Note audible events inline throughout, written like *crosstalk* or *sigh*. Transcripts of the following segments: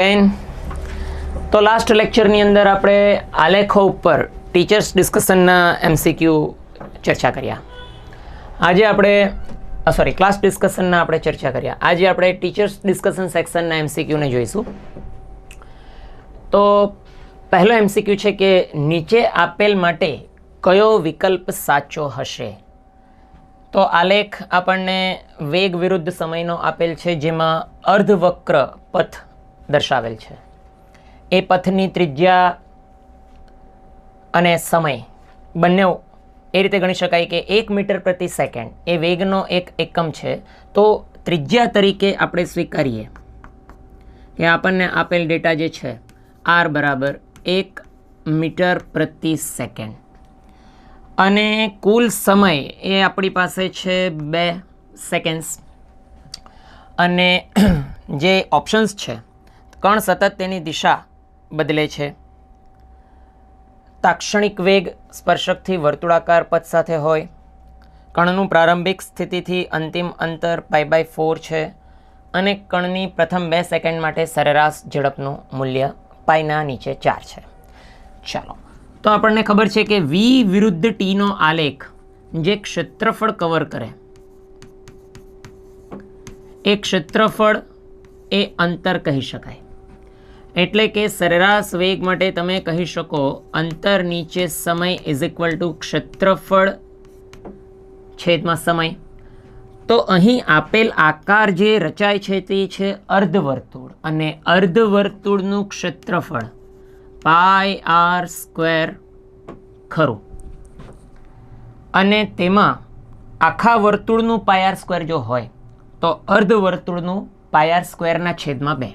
N તો last લેક્ચરની અંદર આપણે આલેખો ઉપર ટીચર્સ ડિસ્કશનના એમસીક્યુ ચર્ચા કર્યા. આજે આપણે સોરી ક્લાસ ડિસ્કશનના આપણે ચર્ચા કર્યા. આજે આપણે ટીચર્સ ડિસ્કશન સેક્શનના એમસીક્યુને જોઈશું. તો પહેલો એમસીક્યુ છે કે નીચે આપેલ માટે કયો વિકલ્પ સાચો હશે? તો આલેખ આપણને વેગ વિરુદ્ધ સમયનો આપેલ છે, જેમાં અર્ધવક્ર પથ દર્શાવેલ છે. એ પથની ત્રિજ્યા અને સમય બંને એ રીતે ગણી શકાય કે એક મીટર પ્રતિ સેકન્ડ. એ વેગનો એક એકમ છે. તો ત્રિજ્યા તરીકે આપણે સ્વીકારીએ કે આપણને આપેલ ડેટા જે છે, આર બરાબર એક મીટર પ્રતિ સેકન્ડ. અને કુલ સમય એ આપણી પાસે છે બે સેકન્ડ્સ અને જે ઓપ્શન્સ છે કણ સતત તેની દિશા બદલે છે. તાક્ષણિક વેગ સ્પર્શકથી વર્તુળાકાર પથ સાથે હોય. કણનું પ્રારંભિક સ્થિતિથી અંતિમ અંતર પાઈ બાય ફોર છે અને કણની પ્રથમ બે સેકન્ડ માટે સરેરાશ ઝડપનું મૂલ્ય પાઈના નીચે ચાર છે. ચાલો. તો આપણને ખબર છે કે વી વિરુદ્ધ ટીનો આલેખ જે ક્ષેત્રફળ કવર કરે. એ ક્ષેત્રફળ એ અંતર કહી શકાય. એટલે કે સરેરાશ વેગ માટે તમે કહી શકો અંતર નીચે સમય ઇઝ ઇક્વલ ટુ ક્ષેત્રફળ છેદમાં સમય. તો અહીં આપેલ આકાર જે રચાય છે તે છે અર્ધવર્તુળ અને અર્ધવર્તુળનું ક્ષેત્રફળ પાય આર સ્ક્વેર ખરું. અને તેમાં આખા વર્તુળનું પાય આર સ્ક્વેર જો હોય, તો અર્ધવર્તુળનું પાય આર સ્ક્વેરના છેદમાં બે.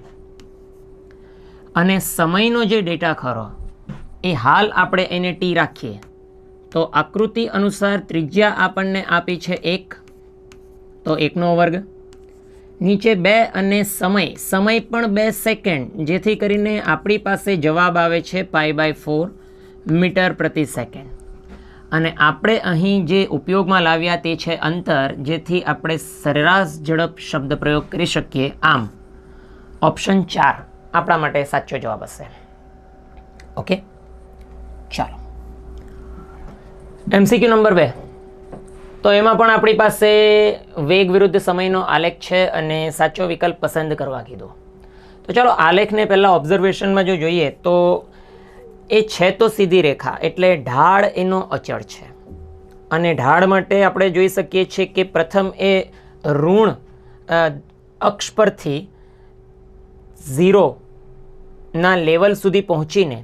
અને સમયનો જે ડેટા ખરો, એ હાલ આપણે એને ટી રાખીએ. તો આકૃતિ અનુસાર ત્રિજ્યા આપણને આપી છે એક. તો એકનો વર્ગ. નીચે બે અને સમય. સમય પણ બે સેકન્ડ, જેથી કરીને આપણી પાસે જવાબ આવે છે પાઈ બાય ફોર મીટર પ્રતિ સેકન્ડ. અને આપણે અહીં જે ઉપયોગમાં લાવ્યા તે છે અંતર, જેથી આપણે સરેરાશ ઝડપ શબ્દ પ્રયોગ કરી શકીએ. આમ, ઓપ્શન ચાર. આપણા માટે સાચો જવાબ હશે. ઓકે ચાલો. એમસીક્યુ નંબર બે. તો એમાં પણ આપણી પાસે વેગ વિરુદ્ધ સમયનો આલેખ છે અને સાચો વિકલ્પ પસંદ કરવા કીધો. તો ચાલો, આલેખને પહેલાં ઓબ્ઝર્વેશનમાં જો જોઈએ, તો એ છે તો સીધી રેખા, એટલે ઢાળ એનો અચળ છે. અને ઢાળ માટે આપણે જોઈ શકીએ છીએ કે પ્રથમ એ ઋણ અક્ષ પરથી ઝીરોના લેવલ સુધી પહોંચીને,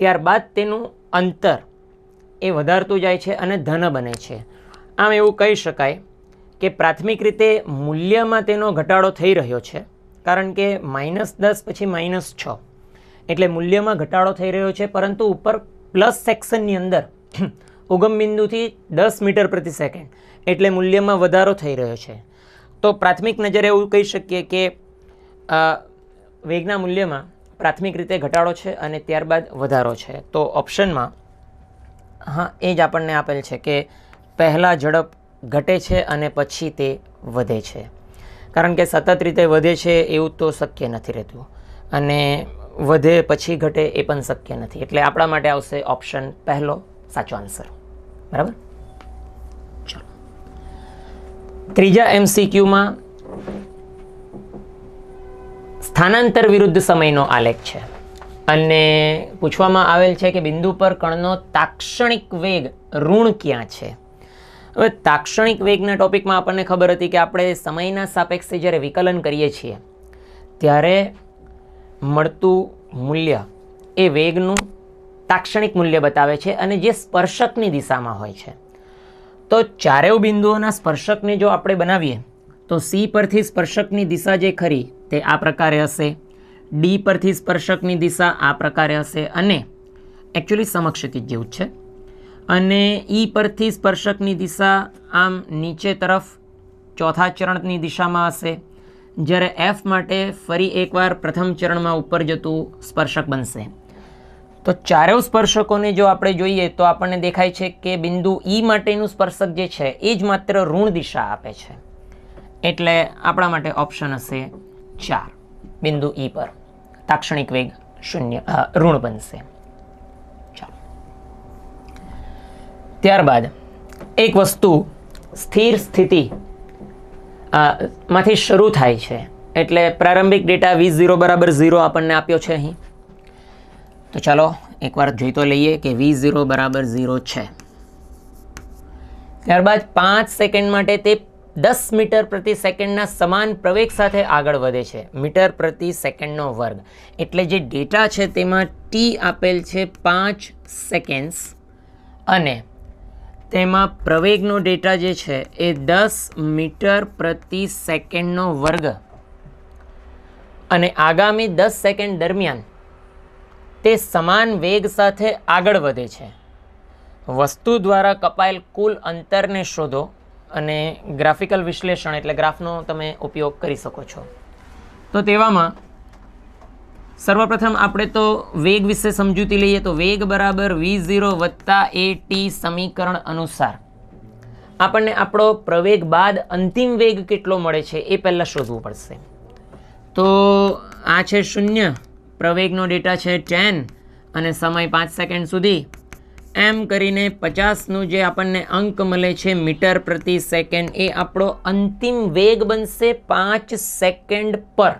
ત્યારબાદ તેનું અંતર એ વધારતું જાય છે અને ધન બને છે. આમ એવું કહી શકાય કે પ્રાથમિક રીતે મૂલ્યમાં તેનો ઘટાડો થઈ રહ્યો છે, કારણ કે માઇનસ દસ પછી માઇનસ છ એટલે મૂલ્યમાં ઘટાડો થઈ રહ્યો છે, પરંતુ ઉપર પ્લસ સેક્શનની અંદર *clears throat* ઉગમ બિંદુથી દસ મીટર પ્રતિ સેકન્ડ એટલે મૂલ્યમાં વધારો થઈ રહ્યો છે. તો પ્રાથમિક નજરે એવું કહી શકીએ કે વેગના મૂલ્યમાં પ્રાથમિક રીતે ઘટાડો છે અને ત્યારબાદ વધારો છે. તો ઓપ્શનમાં, હા, એ જ આપણને આપેલ છે કે પહેલાં ઝડપ ઘટે છે અને પછી તે વધે છે. કારણ કે સતત રીતે વધે છે એવું તો શક્ય નથી રહેતું. અને વધે પછી ઘટે એ પણ શક્ય નથી. એટલે આપણા માટે આવશે ઓપ્શન પહેલો, સાચો આન્સર. બરાબર? ચાલો. ત્રીજા એમસીક્યુમાં સ્થાનાંતર વિરુદ્ધ સમયનો આલેખ છે. અને પૂછવામાં આવેલ છે કે બિંદુ પર કણનો તાક્ષણિક વેગ ઋણ ક્યાં છે? હવે તાક્ષણિક વેગના ટોપિકમાં આપણને ખબર હતી કે આપણે સમયના સાપેક્ષે જ્યારે વિકલન કરીએ છીએ, ત્યારે મળતું મૂલ્ય એ વેગનું તાક્ષણિક મૂલ્ય બતાવે છે અને જે સ્પર્શકની દિશામાં હોય છે. તો ચારેવ બિંદુઓના સ્પર્શકને જો આપણે બનાવીએ, તો સી પરથી સ્પર્શકની દિશા જે ખરી તે આ પ્રકારે હશે. ડી પરથી સ્પર્શકની દિશા આ પ્રકારે હશે અને એકચ્યુઅલી સમક્ષિતિજ જેવું છે. અને ઈ પરથી સ્પર્શકની દિશા આમ નીચે તરફ ચોથા ચરણની દિશામાં હશે. જ્યારે એફ માટે ફરી એકવાર પ્રથમ ચરણમાં ઉપર જતું સ્પર્શક બનશે. તો ચારેવ સ્પર્શકોને જો આપણે જોઈએ તો આપણને દેખાય છે કે બિંદુ ઈ માટેનું સ્પર્શક જે છે, એ જ માત્ર ઋણ દિશા આપે છે. એટલે આપણા માટે ઓપ્શન હશે ચાર. બિંદુ ઈ પર. તાક્ષણિક વેગ શૂન્ય ઋણ બનશે. ચાલો ત્યારબાદ એક વસ્તુ સ્થિર સ્થિતિ માંથી શરૂ થાય છે. એટલે પ્રારંભિક ડેટા વી ઝીરો બરાબર ઝીરો આપણને આપ્યો છે અહીં. તો ચાલો એકવાર જોઈ તો લઈએ કે વી ઝીરો બરાબર ઝીરો છે. ત્યારબાદ પાંચ સેકન્ડ માટે તે દસ મીટર પ્રતિ સેકન્ડના સમાન પ્રવેગ સાથે આગળ વધે છે. મીટર પ્રતિ સેકન્ડનો વર્ગ. એટલે જે ડેટા છે તેમાં ટી આપેલ છે પાંચ સેકન્ડ્સ અને તેમાં પ્રવેગનો ડેટા જે છે એ દસ મીટર પ્રતિ સેકન્ડનો વર્ગ. અને આગામી દસ સેકન્ડ દરમિયાન તે સમાન વેગ સાથે આગળ વધે છે. વસ્તુ દ્વારા કપાયેલ કુલ અંતરને શોધો. અને ગ્રાફિકલ વિશ્લેષણ એટલે ગ્રાફનો તમે ઉપયોગ કરી શકો છો. તો તેવામાં સર્વપ્રથમ આપણે તો વેગ વિશે સમજૂતી લઈએ તો વેગ બરાબર વી ઝીરો વત્તા એ ટી સમીકરણ અનુસાર. આપણને આપણો પ્રવેગ બાદ અંતિમ વેગ કેટલો મળે છે એ પહેલાં શોધવું પડશે. તો આ છે શૂન્ય, પ્રવેગનો ડેટા છે ટેન અને સમય પાંચ સેકન્ડ સુધી. એમ કરીને પચાસનું જે આપણને અંક મળે છે મીટર પ્રતિ સેકન્ડ, એ આપણો અંતિમ વેગ બનશે પાંચ સેકન્ડ પર.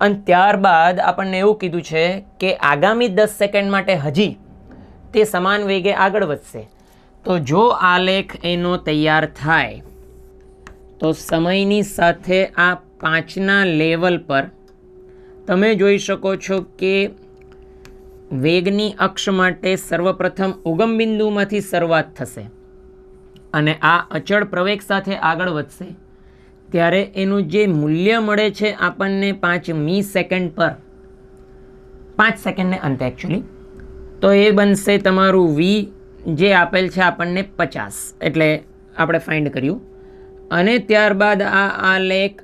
અને ત્યારબાદ આપણને એવું કીધું છે કે આગામી દસ સેકન્ડ માટે હજી તે સમાન વેગે આગળ વધશે. તો જો આલેખ એનો તૈયાર થાય, તો સમયની સાથે આ પાંચના લેવલ પર તમે જોઈ શકો છો કે વેગની અક્ષ માટે સર્વપ્રથમ ઉગમ બિંદુમાંથી શરૂઆત થશે અને આ અચળ પ્રવેગ સાથે આગળ વધશે. ત્યારે એનું જે મૂલ્ય મળે છે આપણને પાંચ મી સેકન્ડ પર. પાંચ સેકન્ડને અંતે એકચ્યુઅલી તો એ બનશે તમારું વી જે આપેલ છે આપણને પચાસ. એટલે આપણે ફાઇન્ડ કર્યું. અને ત્યારબાદ આ આ લેખ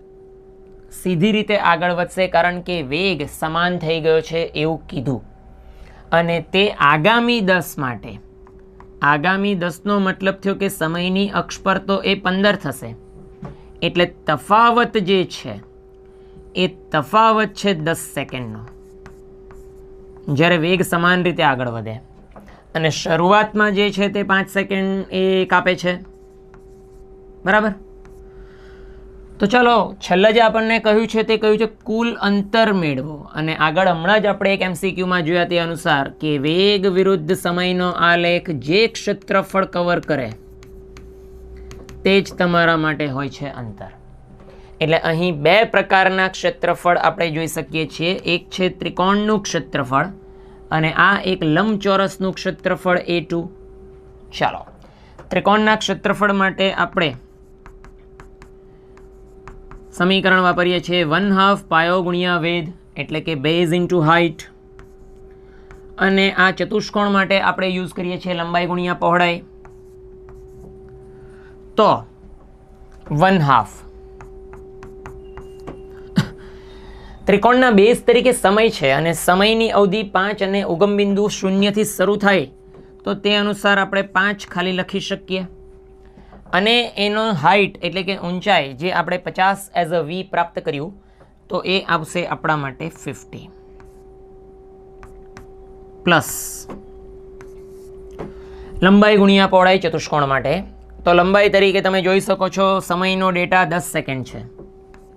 સીધી રીતે આગળ વધશે કારણ કે વેગ સમાન થઈ ગયો છે એવું કીધું. અને તે આગામી દસ માટે. આગામી દસનો મતલબ થયો કે સમયની અક્ષ પર તો એ પંદર થશે. એટલે તફાવત જે છે, એ તફાવત છે દસ સેકન્ડનો. જ્યારે વેગ સમાન રીતે આગળ વધે. અને શરૂઆતમાં જે છે તે પાંચ સેકન્ડ એ કાપે છે. બરાબર? તો ચાલો, છેલ્લે જે આપણને કહ્યું છે તે કહ્યું છે કુલ અંતર મેળવો. અને આગળ હમણાં જ આપણે એક એમસીક્યુમાં જોયા તે અનુસાર કે વેગ વિરુદ્ધ સમયનો આલેખ જે ક્ષેત્રફળ કવર કરે, તે જ તમારા માટે હોય છે અંતર. એટલે અહીં બે પ્રકારના ક્ષેત્રફળ આપણે જોઈ શકીએ છીએ. એક છે ત્રિકોણનું ક્ષેત્રફળ અને આ એક લંબચોરસનું ક્ષેત્રફળ એ ટુ ચાલો, ત્રિકોણના ક્ષેત્રફળ માટે આપણે સમીકરણ વાપરીએ છીએ વન હાફ પાયો ગુણ્યા વેદ, એટલે કે બેઝ ઇન્ટુ હાઇટ. અને આ ચતુષ્કોણ માટે આપણે યુઝ કરીએ છીએ લંબાઈ ગુણ્યા પહોળાઈ. તો, વન હાફ. ત્રિકોણના બેઝ તરીકે સમય છે અને સમયની અવધિ પાંચ અને ઉગમ બિંદુ શૂન્યથી શરૂ થાય, તો તે અનુસાર આપણે પાંચ ખાલી લખી શકીએ. અને એનો હાઇટ એટલે કે ઊંચાઈ જે આપણે પચાસ એઝ અ વી પ્રાપ્ત કર્યું, તો એ આવશે આપણા માટે ફિફ્ટી પ્લસ લંબાઈ ગુણ્યા પહોળાઈ ચતુષ્કોણ માટે. તો લંબાઈ તરીકે તમે જોઈ શકો છો, સમયનો ડેટા દસ સેકન્ડ છે.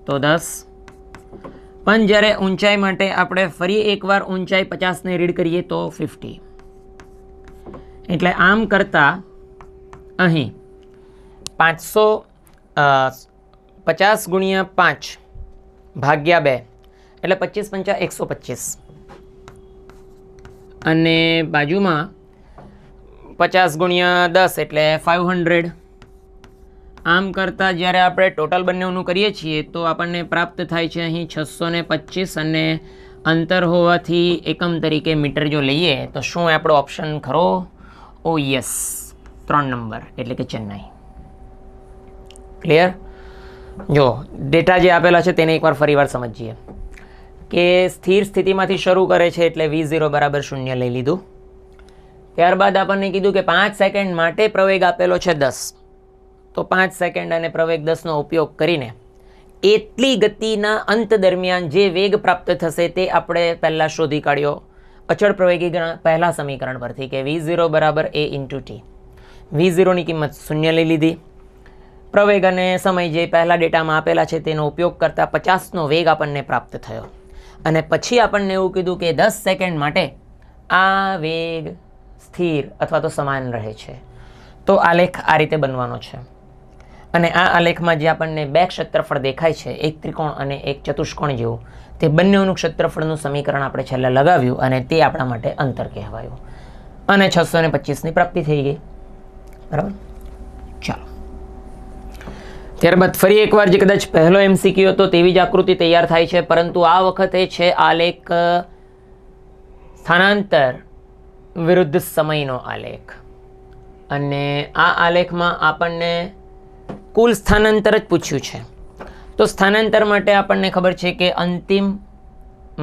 તો દસ. પણ જ્યારે ઊંચાઈ માટે આપણે ફરી એકવાર ઊંચાઈ પચાસને રીડ કરીએ તો ફિફ્ટી એટલે આમ કરતાં અહીં પાંચસો પચાસ ગુણ્યા પાંચ ભાગ્યા બે, એટલે પચીસ પંચા એકસો પચીસ. અને બાજુમાં પચાસ ગુણ્યા દસ એટલે ફાઇવ હંડ્રેડ. આમ કરતાં જ્યારે આપણે ટોટલ બંનેનું કરીએ છીએ તો આપણને પ્રાપ્ત થાય છે અહીં છસો ને પચીસ અને અંતર હોવાથી એકમ તરીકે મીટર જો લઈએ તો શું આપણો ઓપ્શન ખરો? ઓ યસ ત્રણ નંબર, એટલે કે ચેન્નાઈ. ક્લિયર જો ડેટા જે આપેલા છે તેને એકવાર ફરીવાર સમજીએ. કે સ્થિર સ્થિતિમાંથી શરૂ કરે છે એટલે વી ઝીરો બરાબર શૂન્ય લઈ લીધું. ત્યારબાદ આપણને કીધું કે પાંચ સેકન્ડ માટે પ્રવેગ આપેલો છે દસ. તો પાંચ સેકન્ડ અને પ્રવેગ દસનો ઉપયોગ કરીને એટલી ગતિના અંત દરમિયાન જે વેગ પ્રાપ્ત થશે તે આપણે પહેલાં શોધી કાઢ્યો. અચળ પ્રવેગી પહેલાં સમીકરણ પરથી કે વી ઝીરો બરાબર એ ઇન્ટુ ટી વી ઝીરોની કિંમત શૂન્ય લઈ લીધી. પ્રવેગ અને સમય જે પહેલા ડેટામાં આપેલા છે તેનો ઉપયોગ કરતાં પચાસનો વેગ આપણને પ્રાપ્ત થયો. અને પછી આપણને એવું કીધું કે દસ સેકન્ડ માટે આ વેગ સ્થિર અથવા તો સમાન રહે છે. તો આલેખ આ રીતે બનવાનો છે. અને આ આલેખમાં જે આપણને બે ક્ષેત્રફળ દેખાય છે, એક ત્રિકોણ અને એક ચતુષ્કોણ જેવું, તે બંનેનું ક્ષેત્રફળનું સમીકરણ આપણે છેલ્લે લગાવ્યું અને તે આપણા માટે અંતર કહેવાયું. અને છસો ને પચીસની પ્રાપ્તિ થઈ ગઈ. બરાબર? ચાલો. ત્યારબાદ ફરી એકવાર જે કદાચ પહેલો એમસીક્યુ હતો તેવી જ આકૃતિ તૈયાર થાય છે, પરંતુ આ વખતે છે આલેખ સ્થાનાંતર વિરુદ્ધ સમયનો આલેખ. અને આ આલેખમાં આપણને કુલ સ્થાનાંતર જ પૂછ્યું છે. તો સ્થાનાંતર માટે આપણને ખબર છે કે અંતિમ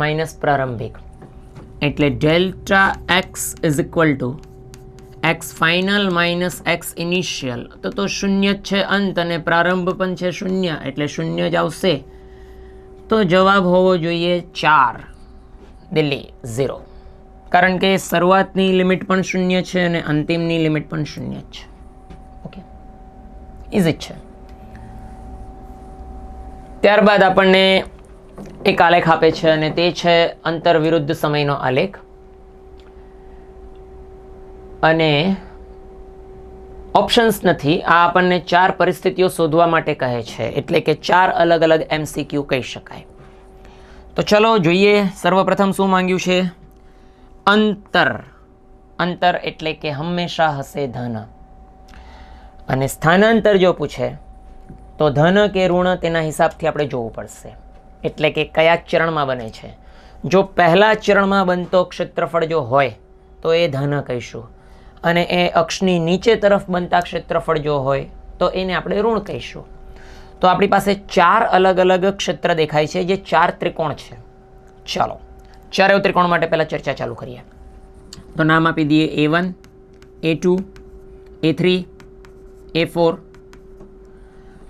માઇનસ પ્રારંભિક. એટલે delta x is equal to x final minus x initial તો તો શૂન્ય જ છે અંત અને પ્રારંભ પણ છે શૂન્ય, એટલે શૂન્ય જ આવશે. તો જવાબ હોવો જોઈએ ચાર. દિલ્હી ઝીરો કારણ કે શરૂઆતની લિમિટ પણ શૂન્ય છે અને અંતિમની લિમિટ પણ શૂન્ય છે. ઓકે ઇઝ છે. ત્યારબાદ આપણને એક આલેખ આપે છે અને તે છે અંતર વિરુદ્ધ સમયનો આલેખ. અને ઓપ્શન્સ નથી. આ આપણને ચાર પરિસ્થિતિઓ શોધવા માટે કહે છે. એટલે કે ચાર અલગ અલગ એમસીક્યુ કહી શકાય. તો ચલો જોઈએ સર્વપ્રથમ શું માંગ્યું છે? અંતર. અંતર એટલે કે હંમેશા હશે ધન. અને સ્થાનાંતર જો પૂછે, તો ધન કે ઋણ તેના હિસાબથી આપણે જોવું પડશે. એટલે કે કયા ચરણમાં બને છે? જો પહેલા ચરણમાં બનતો ક્ષેત્રફળ જો હોય, તો એ ધન કહીશું. અને એ અક્ષની નીચે તરફ બનતા ક્ષેત્રફળ જો હોય, તો એને આપણે ઋણ કહીશું. તો આપણી પાસે ચાર અલગ અલગ ક્ષેત્ર દેખાય છે, જે ચાર ત્રિકોણ છે. ચાલો ચારે ત્રિકોણ માટે પહેલાં ચર્ચા ચાલુ કરીએ. તો નામ આપી દઈએ A one A two A three A four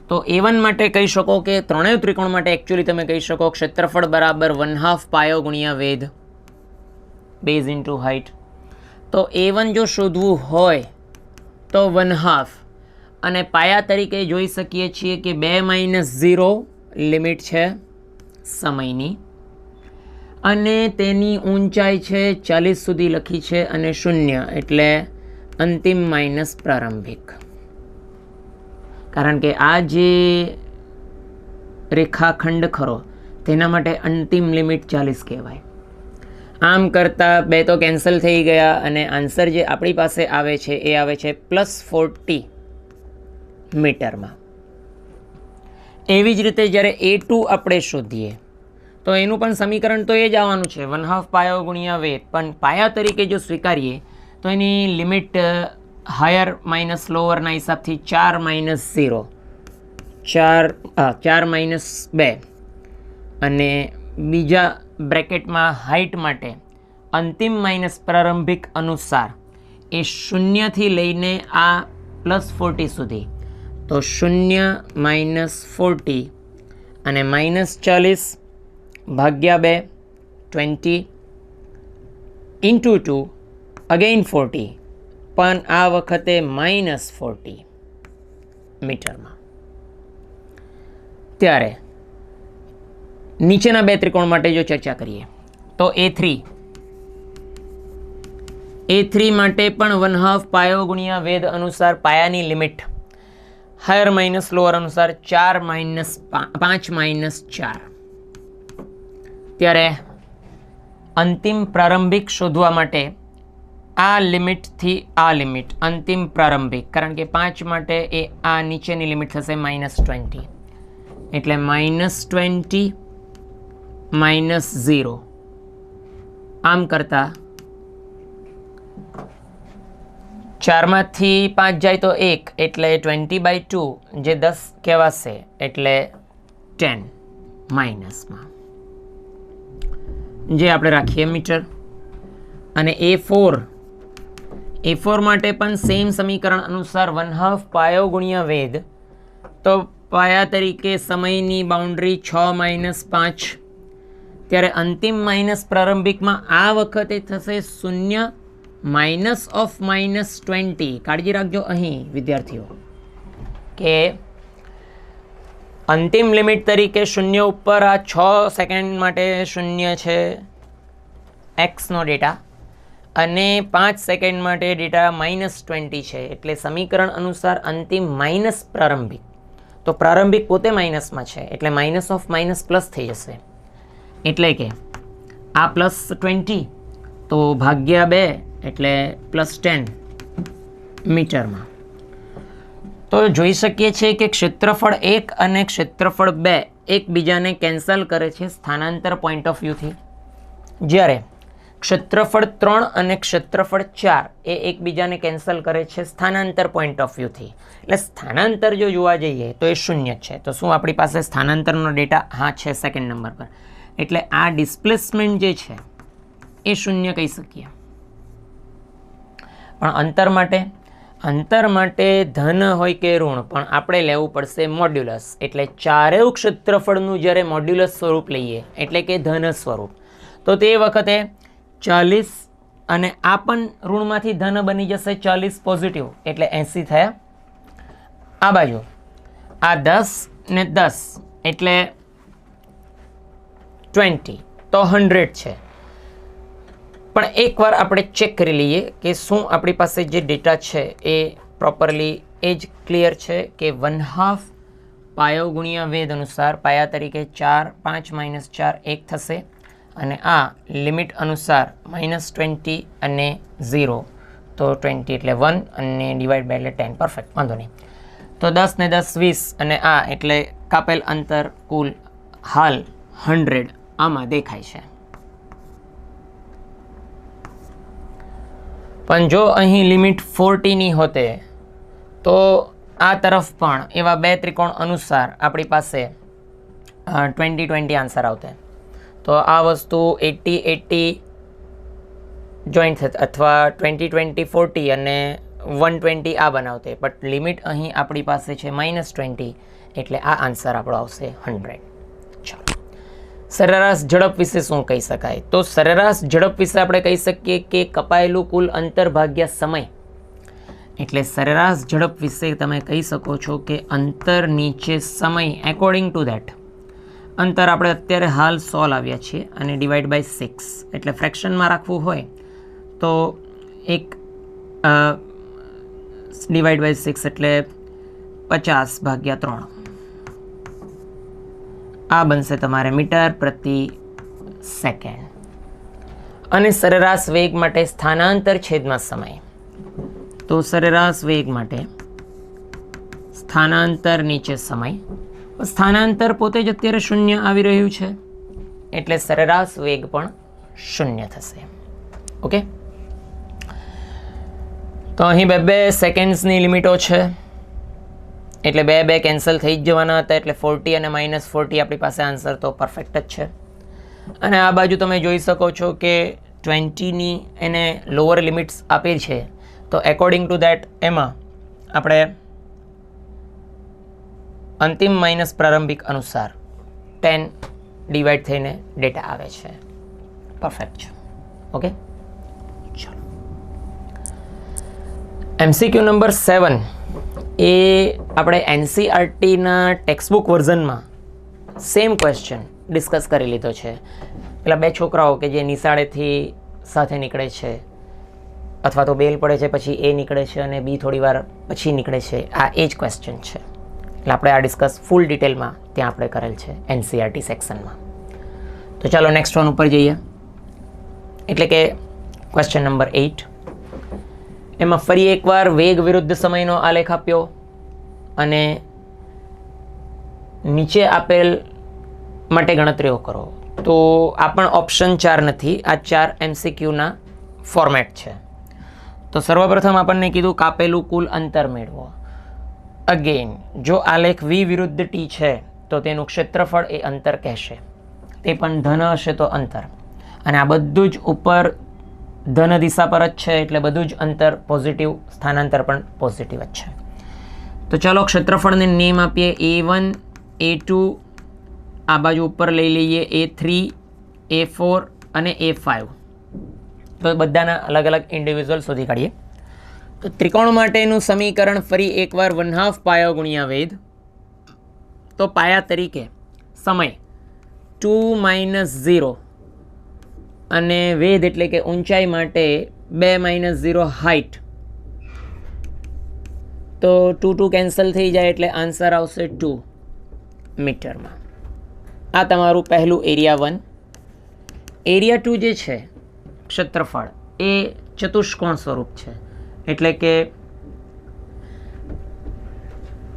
તો એ વન માટે કહી શકો કે ત્રણેય ત્રિકોણ માટે એકચ્યુઅલી તમે કહી શકો ક્ષેત્રફળ બરાબર વન હાફ પાયો ગુણ્યા વેધ બેઝ ઇન્ટુ હાઇટ તો એ વન જો શોધવું હોય, તો વન હાફ અને પાયા તરીકે જોઈ શકીએ છીએ કે બે માઇનસ ઝીરો લિમિટ છે સમયની. અને તેની ઊંચાઈ છે ચાલીસ સુધી લખી છે અને શૂન્ય, એટલે અંતિમ માઇનસ પ્રારંભિક. કારણ કે આ જે રેખાખંડ ખરો, તેના માટે અંતિમ લિમિટ ચાલીસ કહેવાય. આમ કરતાં બે તો કેન્સલ થઈ ગયા અને આન્સર જે આપણી પાસે આવે છે, એ આવે છે પ્લસ ફોર્ટી મીટરમાં. એવી જ રીતે જ્યારે એ ટુ આપણે શોધીએ, તો એનું પણ સમીકરણ તો એ જ આવવાનું છે વન હાફ પાયો ગુણ્યા વેદ પણ પાયા તરીકે જો સ્વીકારીએ, તો એની લિમિટ હાયર માઇનસ લોઅરના હિસાબથી ચાર માઇનસ ઝીરો ચાર ચાર માઇનસ બે. અને બીજા બ્રેકેટમાં હાઇટ માટે અંતિમ માઇનસ પ્રારંભિક અનુસાર એ શૂન્યથી લઈને આ પ્લસ ફોર્ટી સુધી. તો શૂન્ય માઇનસ ફોર્ટી અને માઇનસ ચાલીસ ભાગ્યા બે, twenty into two, again forty. પણ આ વખતે માઇનસ ફોર્ટી મીટરમાં. ત્યારે નીચેના બે ત્રિકોણ માટે જો ચર્ચા કરીએ, તો એ થ્રી. એ થ્રી માટે પણ વન હાફ પાયો ગુણ્યા વેદ અનુસાર પાયાની લિમિટ. હાયર માઇનસ લોઅર અનુસાર ચાર માઇનસ પાંચ માઇનસ ચાર. ત્યારે અંતિમ પ્રારંભિક શોધવા માટે આ લિમિટથી આ લિમિટ, અંતિમ પ્રારંભિક, કારણ કે પાંચ માટે એ આ નીચેની લિમિટ થશે માઇનસ ટ્વેન્ટી. એટલે માઇનસ ટ્વેન્ટી માઇનસ ઝીરો આમ કરતાં ચારમાંથી પાંચ જાય તો એક, એટલે ટ્વેન્ટી બાય ટુ જે દસ કહેવાશે, એટલે ટેન માઇનસમાં જે આપણે રાખીએ મીટર. અને એ ફોર એ ફોર માટે પણ સેમ સમીકરણ અનુસાર વન હાફ પાયો ગુણ્યા વેદ તો પાયા તરીકે સમયની બાઉન્ડ્રી છ માઇનસ પાંચ ત્યારે અંતિમ માઇનસ પ્રારંભિકમાં આ વખતે થશે શૂન્ય માઇનસ ઓફ માઇનસ ટ્વેન્ટી કાળજી રાખજો અહીં, વિદ્યાર્થીઓ. કે અંતિમ લિમિટ તરીકે શૂન્ય ઉપર આ છ સેકન્ડ માટે શૂન્ય છે એક્સનો ડેટા અને પાંચ સેકન્ડ માટે ડેટા માઇનસ ટ્વેન્ટી છે. એટલે સમીકરણ અનુસાર અંતિમ માઇનસ પ્રારંભિક. તો પ્રારંભિક પોતે માઇનસમાં છે. એટલે માઇનસ ઓફ માઇનસ પ્લસ થઈ જશે. એટલે કે આ પ્લસ ટ્વેન્ટી તો ભાગ્યા બે એટલે પ્લસ ટેન મીટરમાં. તો જોઈ શકીએ છીએ કે ક્ષેત્રફળ એક અને ક્ષેત્રફળ બે એકબીજાને કેન્સલ કરે છે સ્થાનાંતર પોઈન્ટ ઓફ વ્યૂથી જ્યારે ક્ષેત્રફળ ત્રણ અને ક્ષેત્રફળ ચાર એ એકબીજાને કેન્સલ કરે છે સ્થાનાંતર પોઈન્ટ ઓફ વ્યૂથી એટલે સ્થાનાંતર જો જોવા જઈએ તો એ શૂન્ય છે. તો શું આપણી પાસે સ્થાનાંતરનો ડેટા હા, છે સેકન્ડ નંબર પર. એટલે આ ડિસ્પ્લેસમેન્ટ જે છે, એ શૂન્ય કહી શકીએ. પણ અંતર માટે અંતર માટે ધન હોય કે ઋણ, પણ આપણે લેવું પડશે મોડ્યુલસ એટલે ચારેય ક્ષેત્રફળનું જ્યારે મોડ્યુલસ સ્વરૂપ લઈએ, એટલે કે ધન સ્વરૂપ, તો તે વખતે ચાલીસ અને આ પણ ઋણમાંથી ધન બની જશે ચાલીસ પોઝિટિવ એટલે એંસી થયા. આ બાજુ, આ દસ ને દસ, એટલે ટ્વેન્ટી. તો હંડ્રેડ છે. પણ એકવાર આપણે ચેક કરી લઈએ કે શું આપણી પાસે જે ડેટા છે એ પ્રોપરલી એ જ ક્લિયર છે કે વન હાફ પાયો ગુણ્યા વેદ અનુસાર પાયા તરીકે ચાર, પાંચ માઇનસ ચાર એક થશે અને આ લિમિટ અનુસાર માઇનસ ટ્વેન્ટી અને ઝીરો. તો ટ્વેન્ટી એટલે વન અને ડિવાઈડ બાય એટલે ટેન. પરફેક્ટ. વાંધો નહીં. તો દસ ને દસ વીસ અને આ એટલે કાપેલ અંતર કુલ હાલ હંડ્રેડ. આમાં દેખાય છે. પણ જો અહીં લિમિટ ફોર્ટીની હોતે, તો આ તરફ પણ એવા બે ત્રિકોણ અનુસાર આપણી પાસે ટ્વેન્ટી ટ્વેન્ટી આન્સર આવતે. તો આ વસ્તુ એટી એટી જોઈન્ટ થત, અથવા ટ્વેન્ટી ટ્વેન્ટી ફોર્ટી અને વન ટ્વેન્ટી આ બનાવતે. બટ લિમિટ અહીં આપણી પાસે છે માઇનસ ટ્વેન્ટી એટલે આ આન્સર આપણો આવશે હંડ્રેડ ચાલો. સરેરાશ ઝડપ વિશે શું કહી શકાય? તો સરેરાશ ઝડપ વિશે આપણે કહી શકીએ કે કપાયેલું કુલ અંતર ભાગ્યા સમય. એટલે સરેરાશ ઝડપ વિશે તમે કહી શકો છો કે અંતર નીચે સમય એકોર્ડિંગ ટુ ધેટ અંતર આપણે અત્યારે હાલ સો લાવ્યા છીએ અને ડિવાઈડ બાય સિક્સ એટલે ફ્રેક્શનમાં રાખવું હોય તો એક ડિવાઈડ બાય સિક્સ એટલે પચાસ ભાગ્યા ત્રણ. આ બનશે તમારે મીટર પ્રતિ સેકન્ડ. અને સરેરાશ વેગ માટે સ્થાનાંતર છેદમાં સમય. તો સરેરાશ વેગ માટે સ્થાનાંતર નીચે સમય. સ્થાનાંતર પોતે જ અત્યારે શૂન્ય આવી રહ્યું છે. એટલે સરેરાશ વેગ પણ શૂન્ય થશે. ઓકે? તો અહીં બે બે સેકન્ડ્સની લિમિટો છે. એટલે બે બે કેન્સલ થઈ જ જવાના હતા, એટલે ફોર્ટી અને માઇનસ ફોર્ટી આપણી પાસે આન્સર તો પરફેક્ટ જ છે. અને આ બાજુ તમે જોઈ શકો છો કે ટ્વેન્ટીની એને લોઅર લિમિટ્સ આપેલ છે. તો એકોર્ડિંગ ટુ દેટ એમાં આપણે અંતિમ માઇનસ પ્રારંભિક અનુસાર ટેન ડિવાઈડ થઈને ડેટા આવે છે. પરફેક્ટ છે. ઓકે ચલો. એમસીક્યુ નંબર સેવન એ આપણે એનસીઆરટીના ટેક્સ્ટબુક વર્ઝનમાં સેમ ક્વેશ્ચન ડિસ્કસ કરી લીધો છે. પેલા બે છોકરાઓ કે જે નિશાળેથી સાથે નીકળે છે, અથવા તો બેલ પડે છે, પછી એ નીકળે છે અને બી થોડી વાર પછી નીકળે છે, આ એ જ ક્વેશ્ચન છે. એટલે આપણે આ ડિસ્કસ ફૂલ ડિટેલમાં ત્યાં આપણે કરેલ છે એનસીઆરટી સેક્શનમાં તો ચાલો નેક્સ્ટ વન ઉપર જઈએ. એટલે કે ક્વેશ્ચન નંબર એઇટ એમાં ફરી એકવાર વેગ વિરુદ્ધ સમયનો આલેખ આપ્યો અને નીચે આપેલ માટે ગણતરીઓ કરો. તો આ પણ ઓપ્શન ચાર નથી, આ ચાર એમસીક્યુના ફોર્મેટ છે. તો સર્વપ્રથમ આપણને કીધું કાપેલું કુલ અંતર મેળવો. અગેન જો આલેખ વી વિરુદ્ધ ટી છે, તો તેનું ક્ષેત્રફળ એ અંતર કહેશે. તે પણ ધન હશે તો અંતર. અને આ બધું જ ઉપર ધન દિશા પર જ છે એટલે બધું જ અંતર પોઝિટિવ સ્થાનાંતર પણ પોઝિટિવ જ છે. તો ચાલો ક્ષેત્રફળને નેમ આપીએ. એ વન એ ટુ આ બાજુ ઉપર લઈ લઈએ. એ થ્રી એ ફોર અને એ ફાઇવ તો બધાના અલગ અલગ ઇન્ડિવિજ્યુઅલ શોધી કાઢીએ. તો ત્રિકોણ માટેનું સમીકરણ ફરી એકવાર વન હાફ પાયો ગુણ્યા વેદ તો પાયા તરીકે સમય. ટુ માઇનસ ઝીરો અને વેધ એટલે કે ઊંચાઈ માટે બે માઇનસ ઝીરો હાઇટ તો ટુ ટુ કેન્સલ થઈ જાય એટલે આન્સર આવશે ટુ મીટરમાં. આ તમારું પહેલું એરિયા વન એરિયા ટુ જે છે, ક્ષેત્રફળ, એ ચતુષ્કોણ સ્વરૂપ છે. એટલે કે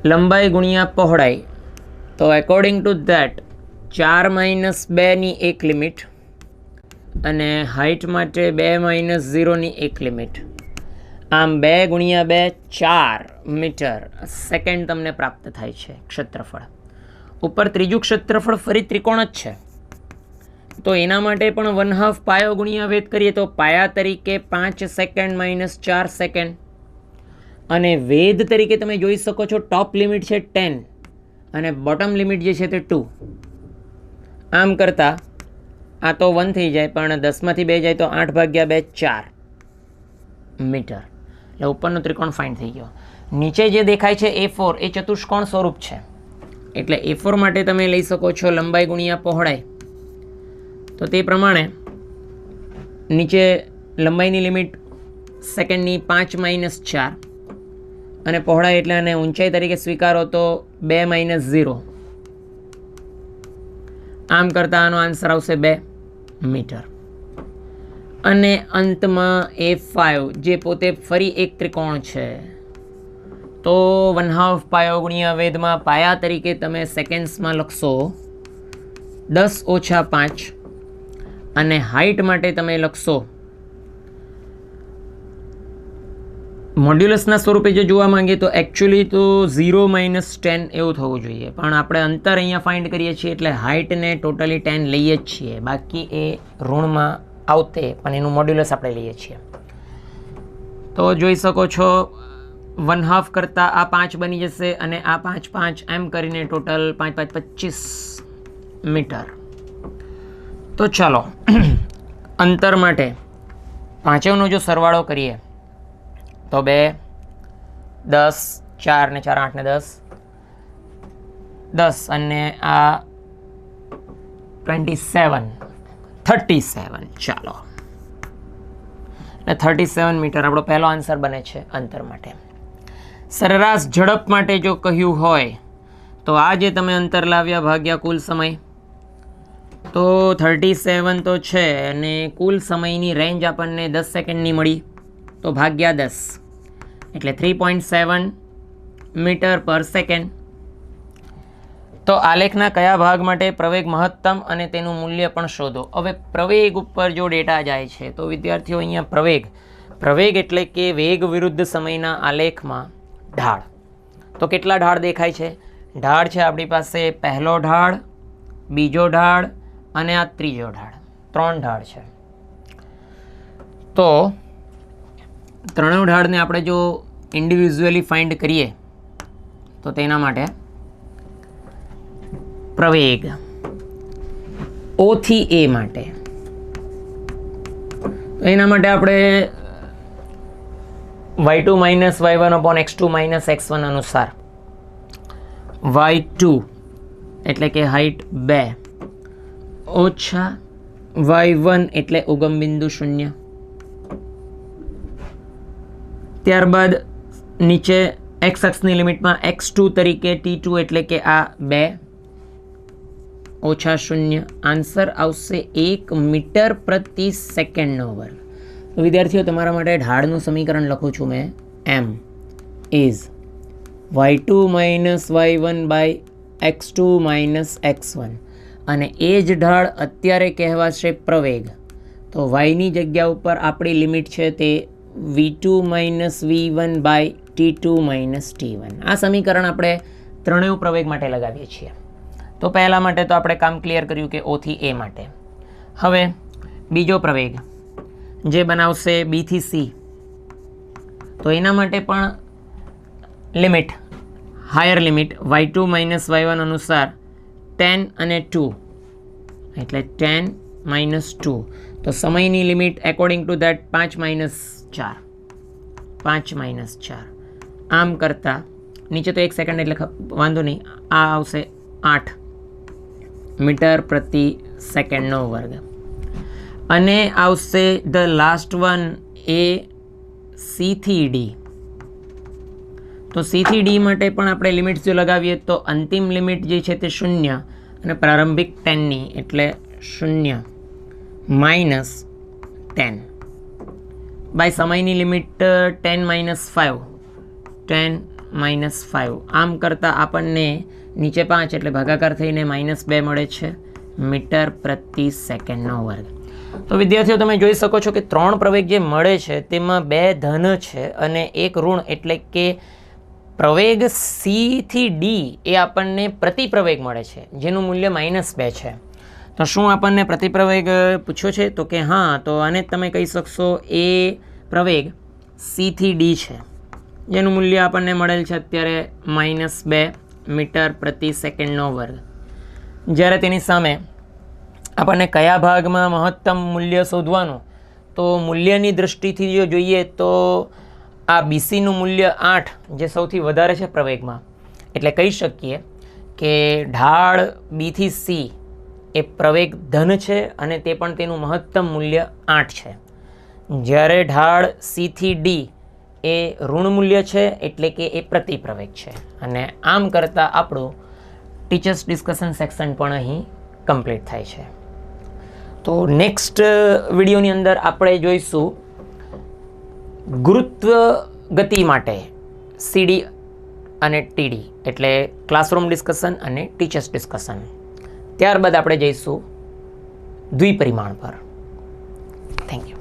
લંબાઈ ગુણ્યા પહોળાઈ. તો એકોર્ડિંગ ટુ ધેટ ચાર માઇનસ બેની એક લિમિટ અને હાઇટ માટે બે માઇનસ ઝીરોની એક લિમિટ આમ બે ગુણ્યા બે, ચાર મીટર સેકન્ડ તમને પ્રાપ્ત થાય છે ક્ષેત્રફળ. ઉપર ત્રીજું ક્ષેત્રફળ ફરી ત્રિકોણ જ છે. તો એના માટે પણ વન હાફ પાયો ગુણ્યા વેદ કરીએ તો પાયા તરીકે પાંચ સેકન્ડ માઇનસ ચાર સેકન્ડ અને વેદ તરીકે તમે જોઈ શકો છો ટોપ લિમિટ છે ટેન અને બોટમ લિમિટ જે છે તે ટુ આમ કરતાં આ તો વન થઈ જાય, પણ દસમાંથી બે જાય તો આઠ ભાગ્યા બે, ચાર મીટર. એટલે ઉપરનો ત્રિકોણ ફાઇન થઈ ગયો. નીચે જે દેખાય છે એ ફોર એ ચતુષ્કોણ સ્વરૂપ છે. એટલે એ ફોર માટે તમે લઈ શકો છો લંબાઈ ગુણ્યા પહોળાઈ. તો તે પ્રમાણે નીચે લંબાઈની લિમિટ સેકન્ડની પાંચ માઇનસ ચાર. અને પહોળાઈ એટલે અને ઊંચાઈ તરીકે સ્વીકારો તો બે માઇનસ ઝીરો. આમ કરતાં આનો આન્સર આવશે બે. મીટર. અને અંતમાં એ ફાઇવ જે પોતે ફરી એક ત્રિકોણ છે. તો વન હાફ પાયો ગુણ્યા વેદમાં પાયા તરીકે તમે સેકન્ડ્સમાં લખશો. દસ ઓછા પાંચ. અને હાઇટ માટે તમે લખશો મોડ્યુલસના સ્વરૂપે જો જોવા માંગીએ તો એકચ્યુઅલી તો ઝીરો માઇનસ ટેન એવું થવું જોઈએ. પણ આપણે અંતર અહીંયા ફાઇન્ડ કરીએ છીએ એટલે હાઇટને ટોટલી ટેન લઈએ જ છીએ. બાકી એ ઋણમાં આવતે, પણ એનું મોડ્યુલસ આપણે લઈએ છીએ. તો જોઈ શકો છો વન હાફ કરતાં આ પાંચ બની જશે અને આ પાંચ પાંચ એમ કરીને ટોટલ પાંચ પાંચ પચીસ મીટર. તો ચાલો, *clears throat* અંતર માટે પાંચેવનો જો સરવાળો કરીએ તો બે, દસ, ચાર ને ચાર, આઠ ને દસ. દસ અને આ ટ્વેન્ટી સેવન થર્ટી સેવન ચાલો. એટલે થર્ટી સેવન મીટર આપણો પહેલો આન્સર બને છે અંતર માટે. સરેરાશ ઝડપ માટે જો કહ્યું હોય, તો આ જે તમે અંતર લાવ્યા ભાગ્યા કુલ સમય. તો થર્ટી સેવન તો છે અને કુલ સમયની રેન્જ આપણને દસ સેકન્ડની મળી. તો ભાગ્યા દસ. એટલે three point seven meter per second તો આલેખના કયા ભાગ માટે પ્રવેગ મહત્તમ અને તેનું મૂલ્ય પણ શોધો. હવે પ્રવેગ ઉપર જો ડેટા જાય છે, તો વિદ્યાર્થીઓ અહીંયા પ્રવેગ પ્રવેગ એટલે કે વેગ વિરુદ્ધ સમયના આલેખમાં ઢાળ. તો કેટલા ઢાળ દેખાય છે? ઢાળ છે આપણી પાસે પહેલો ઢાળ, બીજો ઢાળ અને આ ત્રીજો ઢાળ. ત્રણ ઢાળ છે. તો ત્રણેય ઢાળને આપણે જો ઇન્ડિવિઝ્યુઅલી ફાઇન્ડ કરીએ, તો તેના માટે પ્રવેગ ઓથી એ માટે. એના માટે આપણે y two minus y one upon x two minus x one અનુસાર વાય ટુ એટલે કે હાઇટ બે ઓછા વાય વન એટલે ઉગમ બિંદુ શૂન્ય. ત્યારબાદ નીચે એક્સ અક્ષની લિમિટમાં એક્સ ટુ તરીકે ટી ટુ એટલે કે આ બે ઓછા શૂન્ય. આન્સર આવશે એક મીટર પ્રતિ સેકન્ડનો વર્ગ વિદ્યાર્થીઓ, તમારા માટે ઢાળનું સમીકરણ લખું છું મેં. M is y two minus y one by x two minus x one અને એ જ ઢાળ અત્યારે કહેવાશે પ્રવેગ. તો વાયની જગ્યા ઉપર આપણી લિમિટ છે તે v minus v one by t two minus t one આ સમીકરણ આપણે ત્રણેય પ્રવેગ માટે લગાવીએ છીએ. તો પહેલાં માટે તો આપણે કામ ક્લિયર કર્યું કે ઓથી એ માટે. હવે બીજો પ્રવેગ જે બનાવશે બીથી સી તો એના માટે પણ limit, higher limit y two minus y one અનુસાર ટેન અને ટુ. એટલે ટેન માઇનસ ટુ. તો સમયની લિમિટ એકોર્ડિંગ ટુ દેટ પાંચ માઇનસ ચાર. પાંચ માઇનસ ચાર. આમ કરતાં નીચે તો એક સેકન્ડ એટલે વાંધો નહીં. આ આવશે આઠ મીટર પ્રતિ સેકન્ડનો વર્ગ. અને આવશે ધ લાસ્ટ વન એ સીથી ડી. તો સીથી ડી માટે પણ આપણે લિમિટ્સ જો લગાવીએ તો અંતિમ લિમિટ જે છે તે શૂન્ય અને પ્રારંભિક ટેનની એટલે શૂન્ય માઇનસ ટેન. બાય સમયની limit ten minus five ten minus five આમ કરતાં આપણને નીચે પાંચ એટલે ભાગાકાર થઈને માઇનસ બે મળે છે મીટર પ્રતિ સેકન્ડનો વર્ગ. તો વિદ્યાર્થીઓ, તમે જોઈ શકો છો કે ત્રણ પ્રવેગ જે મળે છે, તેમાં બે ધન છે અને એક ઋણ એટલે કે પ્રવેગ સીથી ડી એ આપણને પ્રતિ પ્રવેગ મળે છે, જેનું મૂલ્ય માઇનસ બે છે. તો શું આપણને પ્રતિપ્રવેગ પૂછ્યો છે? તો કે હા, તો આને તમે કહી શકશો એ પ્રવેગ સીથી ડી છે. જેનું મૂલ્ય આપણને મળેલ છે અત્યારે માઇનસ બે મીટર પ્રતિ સેકન્ડનો વર્ગ. જ્યારે તેની સામે આપણને કયા ભાગમાં મહત્તમ મૂલ્ય શોધવાનું, તો મૂલ્યની દૃષ્ટિથી જો જોઈએ, તો આ બીસીનું મૂલ્ય આઠ, જે સૌથી વધારે છે પ્રવેગમાં. એટલે કહી શકીએ કે ઢાળ બીથી સી એ પ્રવેગ ધન છે અને તે પણ તેનું મહત્તમ મૂલ્ય આઠ છે. જ્યારે ઢાળ સીથી ડી એ ઋણ મૂલ્ય છે એટલે કે એ પ્રતિપ્રવેગ છે. અને આમ કરતાં આપણું ટીચર્સ ડિસ્કશન સેક્શન પણ અહીં કમ્પ્લીટ થાય છે. તો નેક્સ્ટ વિડીયોની અંદર આપણે જોઈશું ગુરુત્વ ગતિ માટે સીડી અને ટીડી એટલે ક્લાસરૂમ ડિસ્કશન અને ટીચર્સ ડિસ્કશન. ત્યારબાદ આપણે જઈશું દ્વિપરિમાણ પર. Thank you